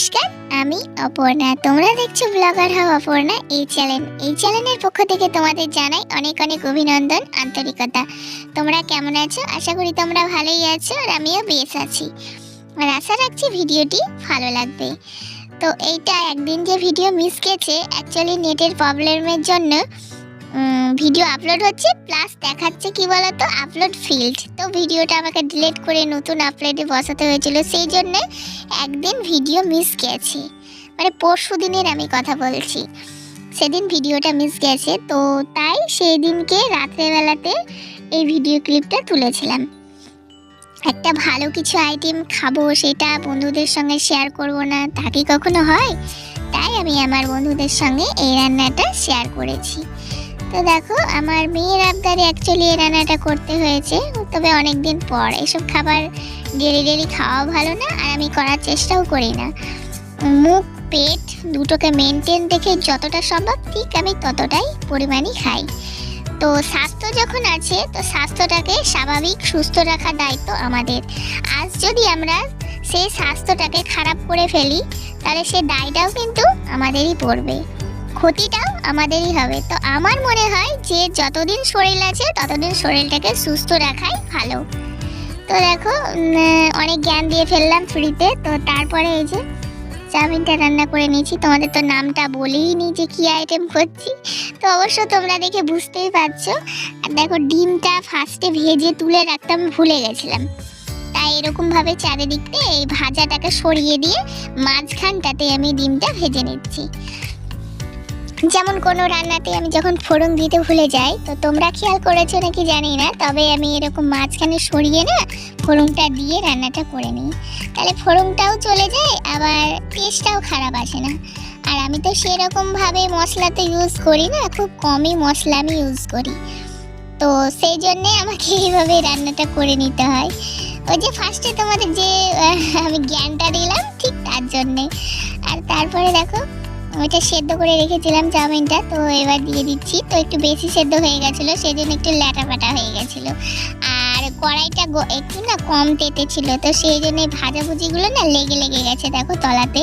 নমস্কার, আমি অপর্ণা। তোমরা দেখছ ব্লগার হাও অপর্ণা এই চ্যানেল এই চ্যানেলের পক্ষ থেকে তোমাদের জানাই অনেক অনেক অভিনন্দন, আন্তরিকতা। তোমরা কেমন আছো? আশা করি তোমরা ভালোই আছো আর আমিও বেশ আছি। আর আশা রাখছি ভিডিওটি ভালো লাগবে। তো এইটা একদিন যে ভিডিও মিস গেছে অ্যাকচুয়ালি নেটের প্রবলেমের জন্য ভিডিও আপলোড হচ্ছে প্লাস দেখাচ্ছে কি বলতো আপলোড ফিল্ড তো ভিডিওটা আমাকে ডিলিট করে নতুন আপলোডে বসাতে হয়েছিল, সেই জন্য একদিন ভিডিও মিস গেছে। মানে পরশু দিনের আমি কথা বলছি। সেদিন ভিডিওটা মিস গেছে, তো তাই সেই দিনকে রাত্রেবেলাতে এই ভিডিও ক্লিপটা তুলেছিলাম। একটা ভালো কিছু আইটেম খাব, সেটা বন্ধুদের সঙ্গে শেয়ার করব না, তা কি কখনো হয়? তাই আমি আমার বন্ধুদের সঙ্গে এই রান্নাটা শেয়ার করেছি। তো দেখো, আমার মেয়ের আবদারে অ্যাকচুয়ালি এই রান্নাটা করতে হয়েছে। তবে অনেক দিন পর। এসব খাবার ডেলি ডেলি খাওয়া ভালো না, আর আমি করার চেষ্টাও করি না। মুখ, পেট দুটোকে মেনটেন রেখে যতটা সম্ভব ঠিক আমি ততটাই পরিমাণই খাই। তো স্বাস্থ্য যখন আছে, তো স্বাস্থ্যটাকে স্বাভাবিক, সুস্থ রাখার দায়িত্ব আমাদের। আজ যদি আমরা সেই স্বাস্থ্যটাকে খারাপ করে ফেলি, তাহলে সে দায়টাও কিন্তু আমাদেরই পড়বে। ক্ষতিটাও আমাদেরই হবে। তো আমার মনে হয় যে যতদিন শরীর আছে, ততদিন শরীরটাকে সুস্থ রাখাই ভালো। তো দেখো অনেক জ্ঞান দিয়ে ফেললাম ফ্রিতে। তো তারপরে এই যে চাউমিনটা রান্না করে নিয়েছি। তোমাদের তো নামটা বলেই নি যে কী আইটেম করছি। তো অবশ্য তোমরা দেখে বুঝতেই পারছ। আর দেখো, ডিমটা ফার্স্টে ভেজে তুলে রাখতে আমি ভুলে গেছিলাম। তাই এরকমভাবে চারিদিকতে এই ভাজাটাকে সরিয়ে দিয়ে মাঝখানটাতে আমি ডিমটা ভেজে নিচ্ছি। যেমন কোনো রান্নাতে আমি যখন ফোড়ন দিতে ভুলে যাই, তো তোমরা খেয়াল করেছ নাকি জানি না, তবে আমি এরকম মাঝখানে সরিয়ে না ফোড়নটা দিয়ে রান্নাটা করে নিই। তাহলে ফোড়নটাও চলে যায়, আবার টেস্টটাও খারাপ আসে না। আর আমি তো সেরকমভাবে মশলা তো ইউজ করি না, খুব কমই মশলা আমি ইউজ করি। তো সেই জন্যে আমাকে এইভাবে রান্নাটা করে নিতে হয়। ওই যে ফার্স্টে তোমাদের যে আমি জ্ঞানটা দিলাম, ঠিক তার জন্যে। আর তারপরে দেখো ওইটা সেদ্ধ করে রেখেছিলাম চাউমিনটা, তো এবার দিয়ে দিচ্ছি। তো একটু বেশি সেদ্ধ হয়ে গেছিল সেই জন্য একটু ল্যাটা পাটা হয়ে গেছিল। আর কড়াইটা একটু না কম তেতে ছিল, তো সেই জন্য ভাজাভুজিগুলো না লেগে লেগে গেছে দেখো তলাতে।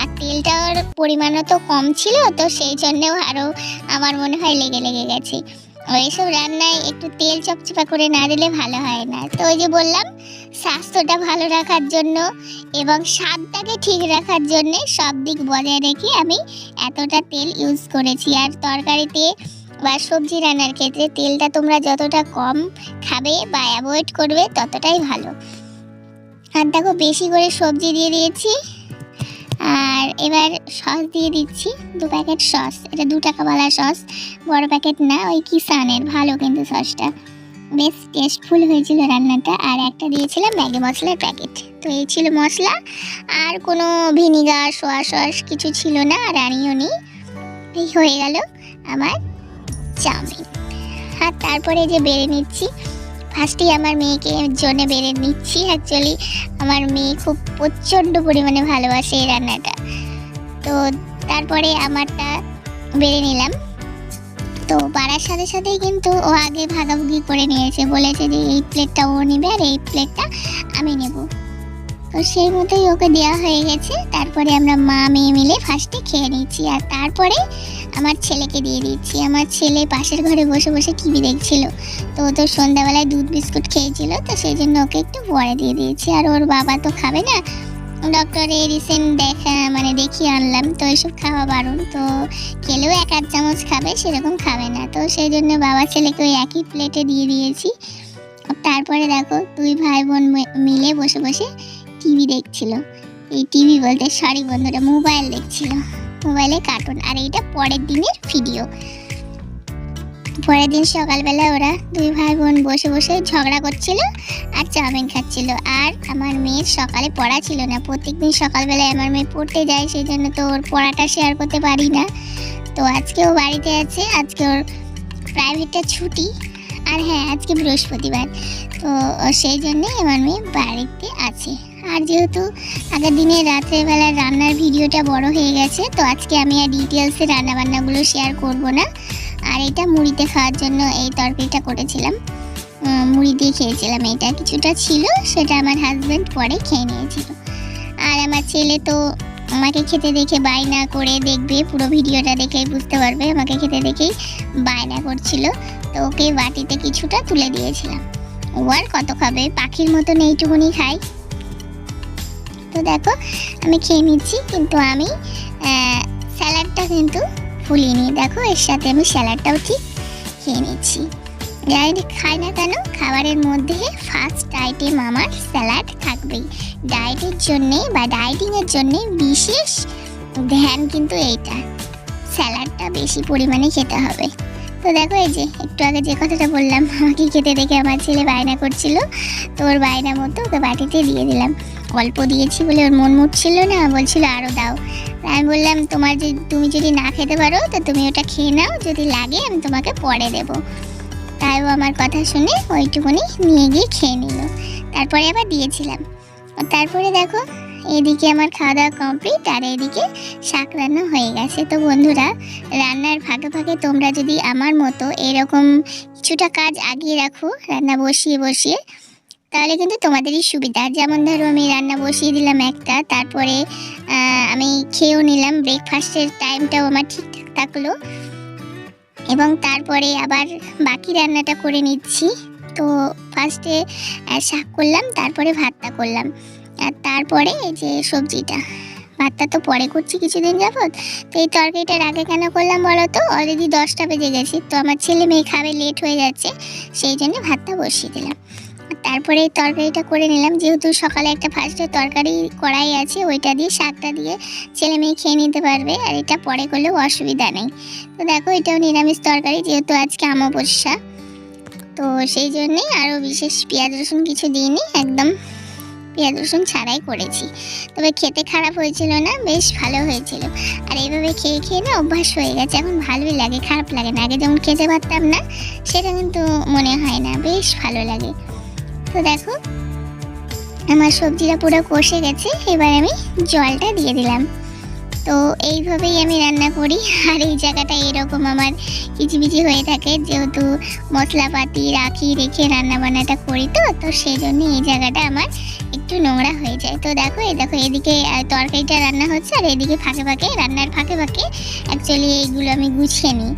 আর তেলটার পরিমাণও তো কম ছিল, তো সেই জন্যেও আরও আমার মনে হয় লেগে লেগে গেছে। ওইসব রান্নায় একটু তেল চপচপা করে না দিলে ভালো হয় না। তো ওই যে বললাম স্বাস্থ্যটা ভালো রাখার জন্য এবং স্বাদটাকে ঠিক রাখার জন্য সব দিক বজায় রেখে আমি এতটা তেল ইউজ করেছি। আর তরকারিতে বা সবজি রান্নার ক্ষেত্রে তেলটা তোমরা যতটা কম খাবে বা অ্যাভয়েড করবে ততটাই ভালো। আর দেখো বেশি করে সবজি দিয়ে দিয়েছি। আর এবার সস দিয়ে দিচ্ছি দু প্যাকেট সস এটা দু টাকাওয়ালা সস বড় প্যাকেট না, ওই কিষানের, ভালো কিন্তু সসটা বেশ টেস্টফুল হয়েছিল রান্নাটা। আর একটা দিয়েছিলাম ম্যাগি মশলার প্যাকেট। তো এই ছিল মশলা। আর কোনো ভিনিগার, সোয়া সস কিছু ছিল না, আর আনিও নি। এই হয়ে গেল আমার চাউমিন। আর তারপরে যে বেড়ে নিচ্ছি ফার্স্টেই আমার মেয়েকে জন্য বেড়ে নিচ্ছি। অ্যাকচুয়ালি আমার মেয়ে খুব প্রচণ্ড পরিমাণে ভালোবাসে এই রান্নাটা। তো তারপরে আমারটা বেড়ে নিলাম। তো বাড়ার সাথে সাথেই কিন্তু ও আগে ভাগাভাগি করে নিয়েছে। বলেছে যে এই প্লেটটা ও নেবে আর এই প্লেটটা আমি নেব। তো সেই মতোই ওকে দেওয়া হয়ে গেছে। তারপরে আমরা মা, মেয়ে মিলে ফার্স্টে খেয়ে নিচ্ছি আর তারপরে আমার ছেলেকে দিয়ে দিচ্ছি আমার ছেলে পাশের ঘরে বসে বসে টিভি দেখছিল। তো ও তো সন্ধ্যাবেলায় দুধ বিস্কুট খেয়েছিল। তো সেই জন্য ওকে একটু পরে দিয়ে দিয়েছি। আর ওর বাবা তো খাবে না। ডক্টরে রিসেন্ট দেখা মানে দেখিয়ে আনলাম। তো এইসব খাওয়া বারণ। তো খেলেও এক আধ চামচ খাবে, সেরকম খাবে না। তো সেই জন্য বাবা ছেলেকে ওই একই প্লেটে দিয়ে দিয়েছি। তারপরে দেখো, দুই ভাই বোন মিলে বসে বসে টিভি দেখছিল। এই টিভি বলতে সরি বন্ধুরা মোবাইল দেখছিল। মোবাইলে কার্টুন আর এইটা পরের দিনের ভিডিও পরের দিন সকালবেলা ওরা দুই ভাই বোন বসে বসে ঝগড়া করছিল আর চাউমিন খাচ্ছিল। আর আমার মেয়ের সকালে পড়া ছিল না। প্রত্যেকদিন সকালবেলায় আমার মেয়ে পড়তে যায়, সেই জন্য তো ওর পড়াটা শেয়ার করতে পারি না। তো আজকে ও বাড়িতে আছে, আজকে ওর প্রাইভেটটা ছুটি। আর হ্যাঁ আজকে বৃহস্পতিবার। তো সেই জন্যে আমার মেয়ে বাড়িতে আছে। আর যেহেতু আগের দিনে রাত্রেবেলা রান্নার ভিডিওটা বড় হয়ে গেছে, তো আজকে আমি আর ডিটেলসে রান্নাবান্নাগুলো শেয়ার করব না। আর এটা মুড়িতে খাওয়ার জন্য এই তরকারিটা করেছিলাম। মুড়ি দিয়ে খেয়েছিলাম এটা। কিছুটা ছিল, সেটা আমার হাজব্যান্ড পরে খেয়ে নিয়েছিল। আর আমার ছেলে তো আমাকে খেতে দেখে বায়না করে দেখবে, পুরো ভিডিওটা দেখেই বুঝতে পারবে, আমাকে খেতে দেখেই বায়না করছিল। তো ওকে বাটিতে কিছুটা তুলে দিয়েছিলাম। ও আর কত খাবে? পাখির মতন এইটুকুনি খাই তো দেখো, আমি খেয়ে নিচ্ছি, কিন্তু আমি স্যালাডটা কিন্তু ফুলিনি, দেখো এর সাথে আমি স্যালাডটাও ঠিক খেয়ে নিচ্ছি। যাই খাই না কেন, খাবারের মধ্যে ফার্স্ট আইটেম আমার স্যালাড থাকবেই। ডায়েটের জন্যে বা ডায়েটিংয়ের জন্যে বিশেষ ধ্যান কিন্তু এইটা, স্যালাডটা বেশি পরিমাণে খেতে হবে। তো দেখো এই যে, একটু আগে যে কথাটা বললাম, আমাকে খেতে দেখে আমার ছেলে বায়না করছিল, তো ওর বায়না মতো ওকে বাটিতে দিয়ে দিলাম। অল্প দিয়েছি বলে ওর মন মুটছিল না, বলছিল আরও দাও। আমি বললাম, তোমার যে, তুমি যদি না খেতে পারো, তো তুমি ওটা খেয়ে নাও, যদি লাগে আমি তোমাকে পরে দেবো। তাই ও আমার কথা শুনে ওইটুকুনি নিয়ে গিয়ে খেয়ে নিল। তারপরে আবার দিয়েছিলাম। তারপরে দেখো, এদিকে আমার খাওয়া দাওয়া কমপ্লিট আর এদিকে শাক রান্না হয়ে গেছে। তো বন্ধুরা, রান্নার ফাঁকে ফাঁকে তোমরা যদি আমার মতো এরকম কিছুটা কাজ আগিয়ে রাখো, রান্না বসিয়ে বসিয়ে তাহলে কিন্তু তোমাদেরই সুবিধা। যেমন ধরো আমি রান্না বসিয়ে দিলাম একটা, তারপরে আমি খেয়েও নিলাম ব্রেকফাস্টের টাইমটাও আমার ঠিকঠাক থাকল। এবং তারপরে আবার বাকি রান্নাটা করে নিচ্ছি। তো ফার্স্টে শাক করলাম, তারপরে ভাতটা করলাম। আর তারপরে এই যে সবজিটা। ভাতটা তো পরে করছি কিছুদিন যাবৎ। তো এই তরকারিটার আগে কেন করলাম বলো তো? অলরেডি দশটা বেজে গেছি। তো আমার ছেলে মেয়ে খাবে লেট হয়ে যাচ্ছে। সেই জন্য ভাতটা বসিয়ে দিলাম। তারপরে এই তরকারিটা করে নিলাম। যেহেতু সকালে একটা ফার্স্টে তরকারি কড়াই আছে, ওইটা দিয়ে শাকটা দিয়ে ছেলে মেয়ে খেয়ে নিতে পারবে, আর এটা পরে করলেও অসুবিধা নেই। তো দেখো, এটাও নিরামিষ তরকারি, যেহেতু আজকে আমাবস্যা তো সেই জন্যে আরও বিশেষ পেঁয়াজ রসুন কিছু দিইনি, একদম পেঁয়াজ রসুন ছাড়াই করেছি। তবে খেতে খারাপ হয়েছিল না, বেশ ভালো হয়েছিল। আর এইভাবে খেয়ে খেয়ে না অভ্যাস হয়ে গেছে, এখন ভালোই লাগে, খারাপ লাগে না। আগে যেমন খেতে পারতাম না, সেটা কিন্তু মনে হয় না, বেশ ভালো লাগে। তো দেখো, আমার সবজিটা পুরো কষে গেছে, এবার আমি জলটা দিয়ে দিলাম। তো এইভাবেই আমি রান্না করি, আর এই জায়গাটা এরকম আমার কিচিমিচি হয়ে থাকে, যেহেতু মশলাপাতি রাখি, রেখে রান্না বান্নাটা করি তো তো সেই জন্য এই জায়গাটা আমার একটু নোংরা হয়ে যায়। তো দেখো, এই দেখো, এদিকে তরকারিটা রান্না হচ্ছে, আর এদিকে ফাঁকে ফাঁকে, রান্নার ফাঁকে ফাঁকে অ্যাকচুয়ালি এইগুলো আমি গুছিয়ে নিই।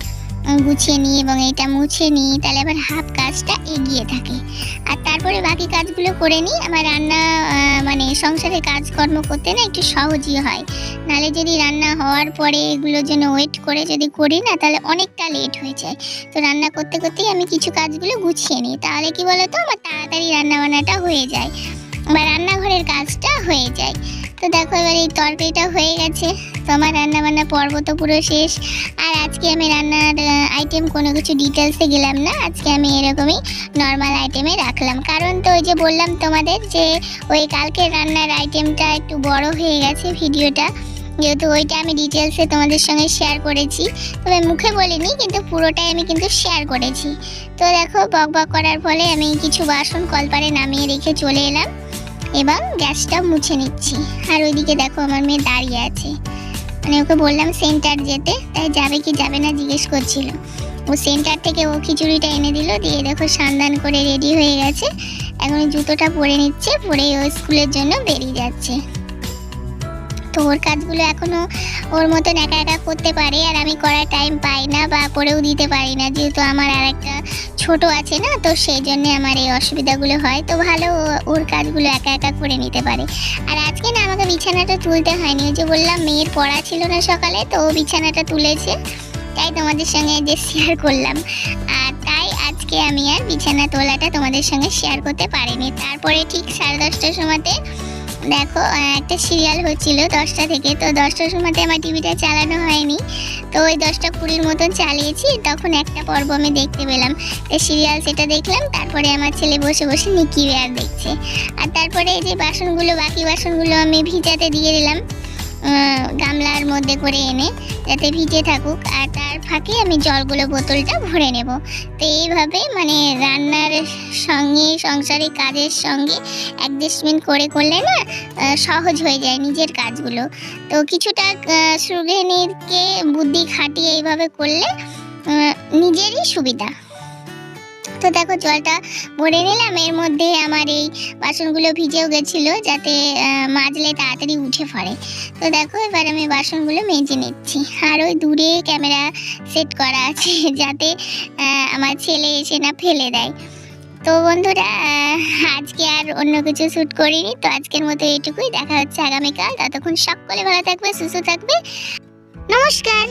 গুছিয়ে নিই এবং এটা মুছে নিই তাহলে আবার হাফ কাজটা এগিয়ে থাকে। আর তারপরে বাকি কাজগুলো করে নিই আমার রান্না মানে সংসারে কাজকর্ম করতে না একটু সহজই হয়। নালে যদি রান্না হওয়ার পরে এগুলোর জন্য ওয়েট করে যদি করি না, তাহলে অনেকটা লেট হয়ে যায়। তো রান্না করতে করতেই আমি কিছু কাজগুলো গুছিয়ে নিই তাহলে কি বলতো, আমার তাড়াতাড়ি রান্না বান্নাটা হয়ে যায়। বা রান্নাঘরের কাজটা হয়ে যায়। তো দেখো এবার এই তরকারিটা হয়ে গেছে। তো আমার রান্না বান্না পর্ব তো পুরো শেষ। আর আজকে আমি রান্নার আইটেম কোনো কিছু ডিটেলসে গেলাম না। আজকে আমি এরকমই নর্মাল আইটেমে রাখলাম। কারণ তো ওই যে বললাম তোমাদের যে ওই কালকের রান্নার আইটেমটা একটু বড় হয়ে গেছে ভিডিওটা। যেহেতু ওইটা আমি ডিটেলসে তোমাদের সঙ্গে শেয়ার করেছি। তবে মুখে বলিনি, কিন্তু পুরোটাই আমি কিন্তু শেয়ার করেছি। তো দেখো, বক বক করার ফলে আমি কিছু বাসন কলপারে নামিয়ে রেখে চলে এলাম। এবং গ্যাসটা মুছে নিচ্ছি। আর ওইদিকে দেখো আমার মেয়ে দাঁড়িয়ে আছে। মানে ওকে বললাম সেন্টার যেতে, তাই যাবে কি যাবে না জিজ্ঞেস করছিল। ও সেন্টার থেকে ও খিচুড়িটা এনে দিল, দিয়ে দেখো সান্দান করে রেডি হয়ে গেছে। এখন জুতোটা পরে নিচ্ছে পরে ও স্কুলের জন্য বেরিয়ে যাচ্ছে। তো ওর কাজগুলো এখনও ওর মতন একা একা করতে পারে আর আমি করার টাইম পাই না বা করেও দিতে পারি না। যেহেতু আমার আর একটা ছোটো আছে না, তো সেই জন্যে আমার এই অসুবিধাগুলো হয়। তো ভালো ওর কাজগুলো একা একা করে নিতে পারে। আর আজকে না আমাকে বিছানাটা তুলতে হয়নি। যে বললাম, মেয়ের পড়া ছিল না সকালে, তো ও বিছানাটা তুলেছে। তাই তোমাদের সঙ্গে যে শেয়ার করলাম। আর তাই আজকে আমি আর বিছানা তোলাটা তোমাদের সঙ্গে শেয়ার করতে পারিনি। তারপরে ঠিক সাড়ে দশটার সময়তে দেখো একটা সিরিয়াল হচ্ছিল দশটা থেকে। তো দশটার সময়তে আমার টিভিটা চালানো হয়নি। তো ওই দশটা কুড়ির মতন চালিয়েছি। তখন একটা পর্ব আমি দেখতে পেলাম। সিরিয়াল সেটা দেখলাম, তারপরে আমার ছেলে বসে বসে নিকি বেয়ার দেখছে। আর তারপরে এই যে বাসনগুলো, বাকি বাসনগুলো আমি ভিজাতে দিয়ে দিলাম। গামলার মধ্যে করে এনে যাতে ভিজে থাকুক, আর তার ফাঁকে আমি জলগুলো বোতলটা ভরে নেব। তো এইভাবে মানে রান্নার সঙ্গে সংসারিক কাজের সঙ্গে অ্যাডজাস্টমেন্ট করে করলে না সহজ হয়ে যায় নিজের কাজগুলো। তো কিছুটা সুগৃহিণীকে বুদ্ধি খাটিয়ে এইভাবে করলে নিজেরই সুবিধা। তো দেখো জলটা ভরে নিলাম। এর মধ্যে আমার এই বাসনগুলো ভিজেও গেছিল যাতে মাজলে তাড়াতাড়ি উঠে পড়ে। তো দেখো এবার আমি বাসনগুলো মেজে নিচ্ছি। আর ওই দূরে ক্যামেরা সেট করা আছে যাতে আমার ছেলে এসে না ফেলে দেয়। তো বন্ধুরা আজকে আর অন্য কিছু শ্যুট করিনি। তো আজকের মতো এইটুকুই। দেখা হচ্ছে আগামীকাল। ততক্ষণ সকলে ভালো থাকবে, সুস্থ থাকবে। নমস্কার।